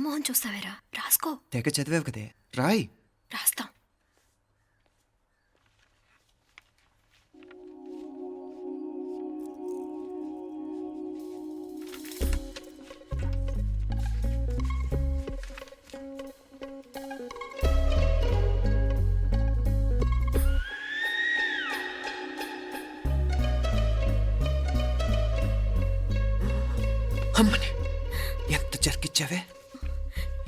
మొహం చూస్తావేరా? రాసుకో. తెగ చదివావు కదే. రాయ్. రాస్తాం. అమ్మని ఎంత జరికిచ్చావే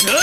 ఏరా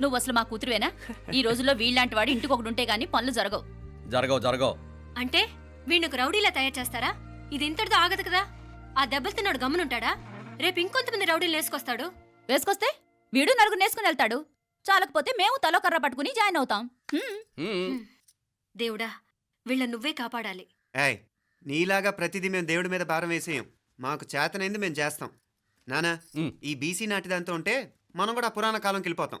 నువ్వు అసలు మా కూతురువేనా? ఈ రోజుల్లో వీళ్ళలాంటి వాడు ఇంటికి ఒకటి ఉంటే గానీ పనులు జరగవు. జరగవు జరగవు. అంటే వీణ్ణకు రౌడీలా తయారు చేస్తారా? ఇది ఇంతటితో ఆగదు కదా. ఆ దెబ్బలు తిన్నాడు గమ్మునుంటాడా? రేపు ఇంకొంతమంది రౌడీలు వేసుకొస్తాడు. వేసుకొస్తే వీడు నలుగురు నేసుకుని వెళ్తాడు. చాలకపోతే మేము తలో కర్ర పట్టుకుని జాయిన్ అవుతాం. హ్మ్. దేవుడా వీళ్ళ నువ్వే కాపాడాలి. ఏయ్ నీలాగా ప్రతిదీ మేము దేవుడి మీద భారం వేసేయం. మాకు చేతనైంది మేము చేస్తాం. నానా. ఈ బీసీ నాటిదంతా ఉంటే మనం కూడా పురాణ కాలంకి వెళ్ళిపోతాం.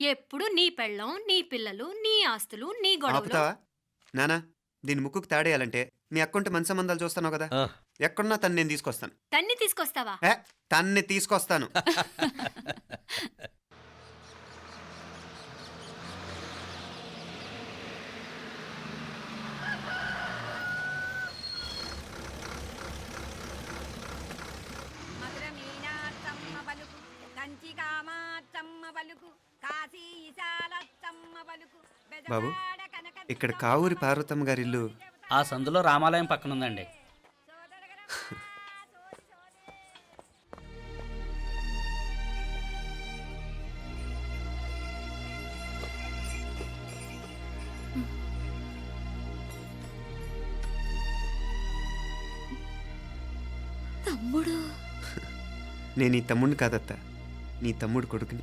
ఎప్పుడు నీ పెళ్ళం నీ పిల్లలు నీ ఆస్తులు నీ గొడవలు. ఆపుతావా? నానా దీని ముక్కుకు తాడేయాలంటే మీ అక్కంటే మంచి సంబంధాలు చూస్తాను కదా. ఆ, ఎక్కడున్నా తను నేను తీసుకొస్తాను. తన్ని తీసుకొస్తావా? ఏ తన్ని తీసుకొస్తాను. కంచి పలుకు బాబు ఇక్కడ కావూరి పార్వతమ్మ గారి ఇల్లు. ఆ సందులో రామాలయం పక్కన ఉందండి తమ్ముడు. నేను నీ తమ్ముడిని కాదత్త నీ తమ్ముడు కొడుకుని.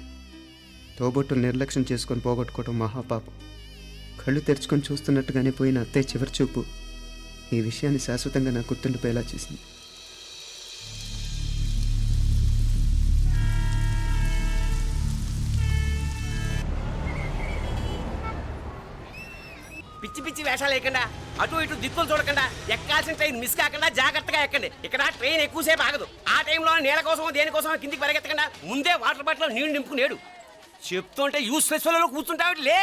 తోబొట్టు నిర్లక్ష్యం చేసుకొని పోగొట్టుకోవడం మహాపాపం. కళ్ళు తెరుచుకొని చూస్తున్నట్టుగానే పోయిన అత్తయ్య చివరి చూపు. ఈ విషయాన్ని శాశ్వతంగా నా గుర్తుండిపోయేలా చేసింది. పిచ్చి పిచ్చి వేషాలు వేయకుండా. అటు ఇటు దిక్కులు చూడకుండా. ఎక్కాల్సిన ట్రైన్ మిస్ కాకుండా జాగ్రత్తగా ఎక్కండి. ఇక్కడ ట్రైన్ ఎక్కువసేపు ఆగదు. ఆ టైంలో నీళ్ళ కోసం దేనికోసం కిందికి పరిగెత్తకుండా. ముందే వాటర్ బాటిల్ నీళ్ళు నింపుకునేడు. చెప్తుంటే యూస్లెస్లో కూర్చుంటావు లే.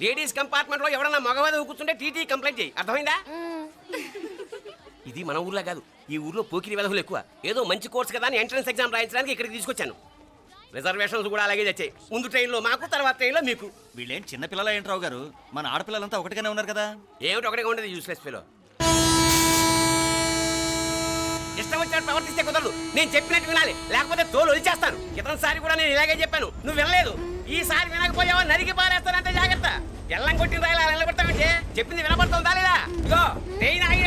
లేడీస్ కంపార్ట్మెంట్లో ఎవడన్నా మగవాది కూర్చుంటే టీటీ కంప్లైంట్ చేయి. అర్థమైందా? ఇది మన ఊర్లో కాదు. ఈ ఊర్లో పోకిరి వెధవులు ఎక్కువ. ఏదో మంచి కోర్స్ కదా అని ఎంట్రన్స్ ఎగ్జామ్ రాయించడానికి ఇక్కడికి తీసుకొచ్చాను. రిజర్వేషన్స్ కూడా అలాగే తెచ్చాయి. ముందు ట్రైన్లో మాకు తర్వాత ట్రైన్లో మీకు. వీళ్ళేం చిన్న పిల్లల ఏంట్రావు గారు? మన ఆడపిల్లలంతా ఒకటిగానే ఉన్నారు కదా. ఏమిటి ఒకటిగా ఉండదు యూస్లెస్ ఫెలో ఇష్టం వచ్చినట్టు ప్రవర్తిస్తే కుదరదు. నేను చెప్పినట్టు వినాలి. లేకపోతే తోలు ఒలిచేస్తాను ఇతనిసారి కూడా నేను ఇలాగే చెప్పాను. నువ్వు వినలేదు. ఈసారి వినకపోయావా నరికి పారేస్తానంటే జాగ్రత్త. ఎల్లం కొట్టిన రాయలా నిలబడతామంటే చెప్పింది వినపడుతుందా లేదా? ఇగో ట్రైన్ ఆగినప్పుడల్లా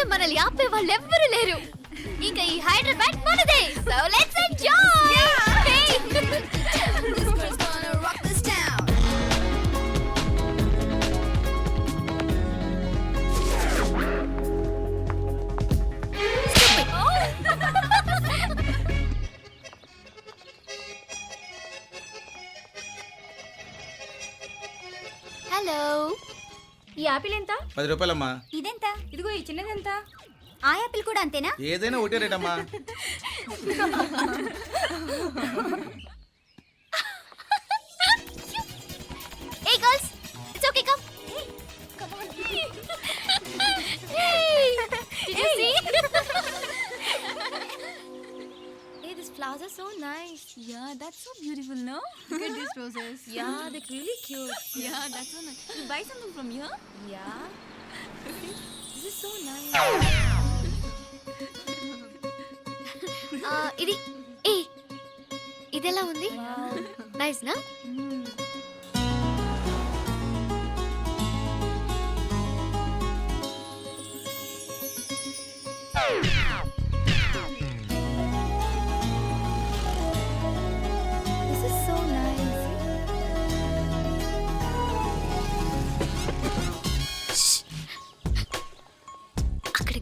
గంటలు మనల్ని ఆపే వాళ్ళు ఎవ్వరు లేరు. ఇంకా ఈ హైదరాబాద్ మనదే. సో లెట్స్ ఎంజాయ్ ఈ యాపిల్ ఎంత? పది రూపాయలమ్మా ఇదిగో ఈ చిన్నది ఎంత ఆ యాపిల్ కూడా అంతేనా ఏదైనా ఒకటే రేటమ్మా Hey girls, it's okay, come. Come on. Hey, did you see? hey, these flowers are so nice. Yeah, that's so beautiful, no? Look at these roses. Yeah, they're really cute. Yeah, that's so nice. You buy something from here? Yeah. Uh, ఇది ఇదెలా ఉంది? Nice నా? Hmm.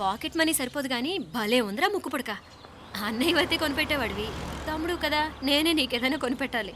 Pocket money సరిపోదు కానీ భలే ఉందిరా ముక్కు పుడక అన్నయ్య అయితే కొనిపెట్టేవాడివి. తమ్ముడు కదా నేనే నీకేదైనా కొనిపెట్టాలి.